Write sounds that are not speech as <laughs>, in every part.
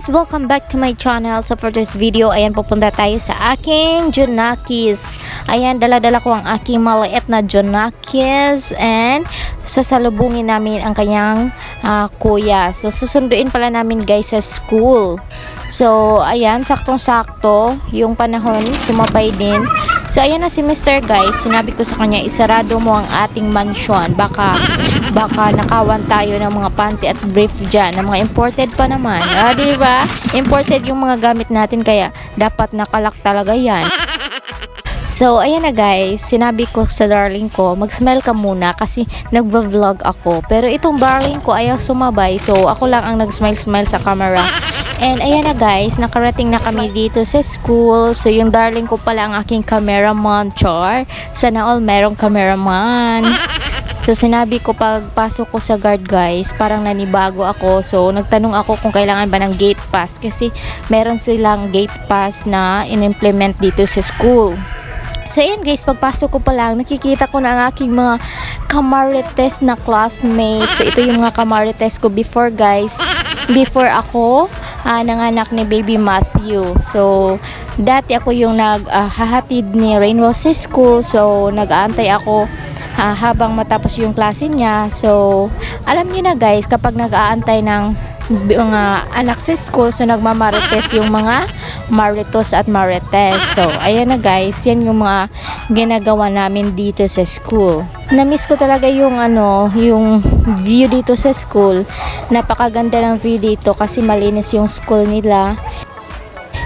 guys! Welcome back to my channel. So for this video, ayan pupunta tayo sa aking Junakis. Ayan, dala-dala ko ang aking maliit na Junakis and sasalubungin namin ang kanyang ah, kuya. So susunduin pala namin guys sa school. So ayan, saktong-sakto yung panahon, sumabay din. So ayan na si Mr. Guys, sinabi ko sa kanya isarado mo ang ating mansion. Baka baka nakawan tayo ng mga panty at brief dyan, ng mga imported pa naman. Ah, di ba? Imported yung mga gamit natin kaya dapat nakalak talaga yan. So, ayan na guys, sinabi ko sa darling ko, mag-smile ka muna kasi nagva-vlog ako. Pero itong darling ko ayaw sumabay, so ako lang ang nag-smile-smile sa camera. And ayan na guys, nakarating na kami dito sa school. So, yung darling ko pala ang aking cameraman, Char. Sana all merong cameraman. So, sinabi ko pagpasok ko sa guard guys, parang nanibago ako. So, nagtanong ako kung kailangan ba ng gate pass kasi meron silang gate pass na in-implement dito sa school. So, ayan guys, pagpasok ko pa lang, nakikita ko na ang aking mga kamarites na classmates. So, ito yung mga kamarites ko before guys. Before ako, ah, nanganak ni baby Matthew. So, dati ako yung naghahatid ni Rainwell school. So, nag-aantay ako ah, habang matapos yung klase niya. So, alam niyo na guys, kapag nag-aantay ng mga anak sa school, so nagmamarites yung mga maritos at marites. So, ayan na guys, yan yung mga ginagawa namin dito sa school. Na-miss ko talaga yung ano, yung view dito sa school. Napakaganda ng view dito kasi malinis yung school nila.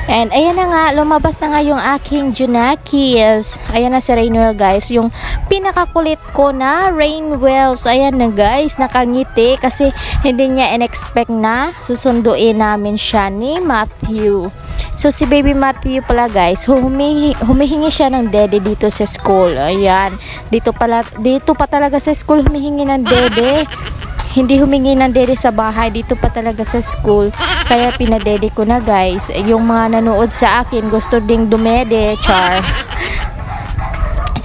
And ayan na nga, lumabas na nga yung aking Junakis. Ayan na si Rainwell guys, yung pinakakulit ko na Rainwell. So ayan na guys, nakangiti kasi hindi niya in-expect na susunduin namin siya ni Matthew. So si baby Matthew pala guys, humihingi, humihingi siya ng dede dito sa school. Ayan, dito pala dito pa talaga sa school humihingi ng dede. Hindi humingi ng dede sa bahay, dito pa talaga sa school. Kaya pinadede ko na guys. Yung mga nanood sa akin, gusto ding dumede, char. <laughs>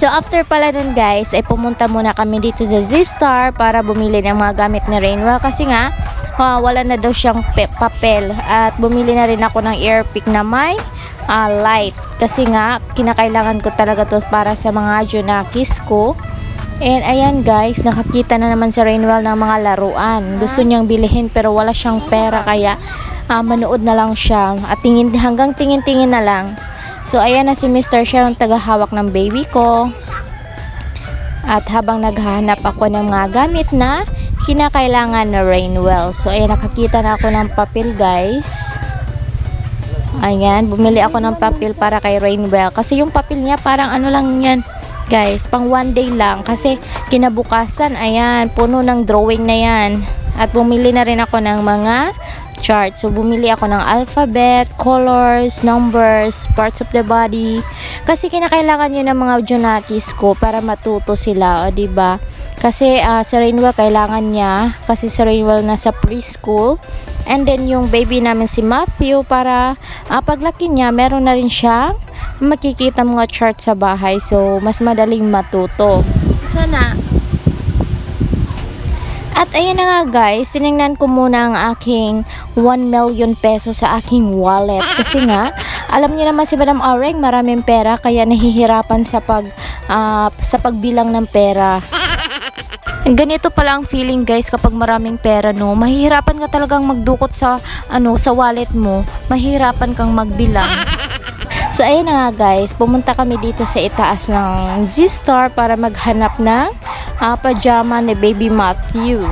So after pala nun guys, ay pumunta muna kami dito sa Z-Star para bumili ng mga gamit ni Rainwell kasi nga ah, wala na daw siyang pe- papel at bumili na rin ako ng earpick na may ah, light kasi nga kinakailangan ko talaga to para sa mga Junakis ko And ayan guys, nakakita na naman si Rainwell ng mga laruan. Gusto niyang bilihin pero wala siyang pera kaya ah, manood na lang siya. At tingin, hanggang tingin-tingin na lang. So ayan na si Mr. Ang tagahawak ng baby ko. At habang naghahanap ako ng mga gamit na kinakailangan na Rainwell. So ayan, nakakita na ako ng papel guys. Ayan, bumili ako ng papel para kay Rainwell. Kasi yung papel niya parang ano lang yan, guys, pang one day lang. Kasi kinabukasan, ayan, puno ng drawing na yan. At bumili na rin ako ng mga chart. So, bumili ako ng alphabet, colors, numbers, parts of the body. Kasi kinakailangan yun ng mga Junakis ko para matuto sila, o, ba? Kasi ah, si Rainwell kailangan niya kasi si Rainwell nasa preschool. And then yung baby namin si Matthew para ah, paglaki niya meron na rin siyang makikita mga chart sa bahay. So mas madaling matuto. Sana at ayan na nga guys, tinignan ko muna ang aking 1 million pesos sa aking wallet. Kasi nga, alam niyo naman si Madam Oreng, maraming pera kaya nahihirapan sa pag ah, sa pagbilang ng pera. Ganito pala ang feeling guys kapag maraming pera no. Mahihirapan ka talagang magdukot sa ano sa wallet mo. Mahihirapan kang magbilang. So ayun na nga guys, pumunta kami dito sa itaas ng Z-Star para maghanap ng ah, pajama ni Baby Matthew.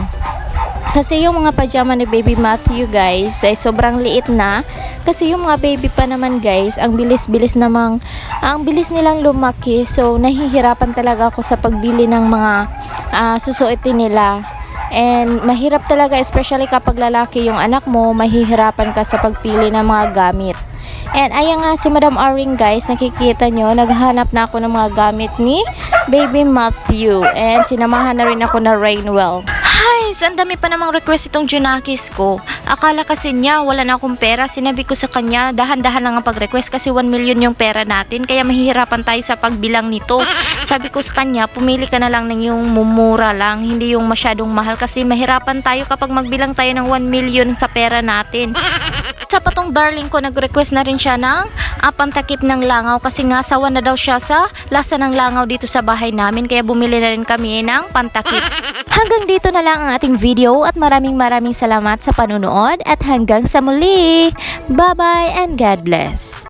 Kasi yung mga pajama ni Baby Matthew guys ay sobrang liit na. Kasi yung mga baby pa naman guys, ang bilis-bilis namang, ang bilis nilang lumaki. So nahihirapan talaga ako sa pagbili ng mga ah, susuotin nila. And mahirap talaga especially kapag lalaki yung anak mo, mahihirapan ka sa pagpili ng mga gamit. And ayan nga si Madam Aring guys, nakikita nyo, naghahanap na ako ng mga gamit ni Baby Matthew. And sinamahan na rin ako na Rainwell. Ay, ang dami pa namang request itong Junakis ko. Akala kasi niya wala na akong pera. Sinabi ko sa kanya, dahan-dahan lang ang pag-request kasi 1 million yung pera natin. Kaya mahihirapan tayo sa pagbilang nito. Sabi ko sa kanya, pumili ka na lang ng yung mumura lang. Hindi yung masyadong mahal kasi mahirapan tayo kapag magbilang tayo ng 1 million sa pera natin. Sa patong darling ko, nag-request na rin siya ng ah, pantakip ng langaw kasi nga sawa na daw siya sa lasa ng langaw dito sa bahay namin kaya bumili na rin kami ng pantakip. <laughs> Hanggang dito na lang ang ating video at maraming maraming salamat sa panunood at hanggang sa muli. Bye-bye and God bless.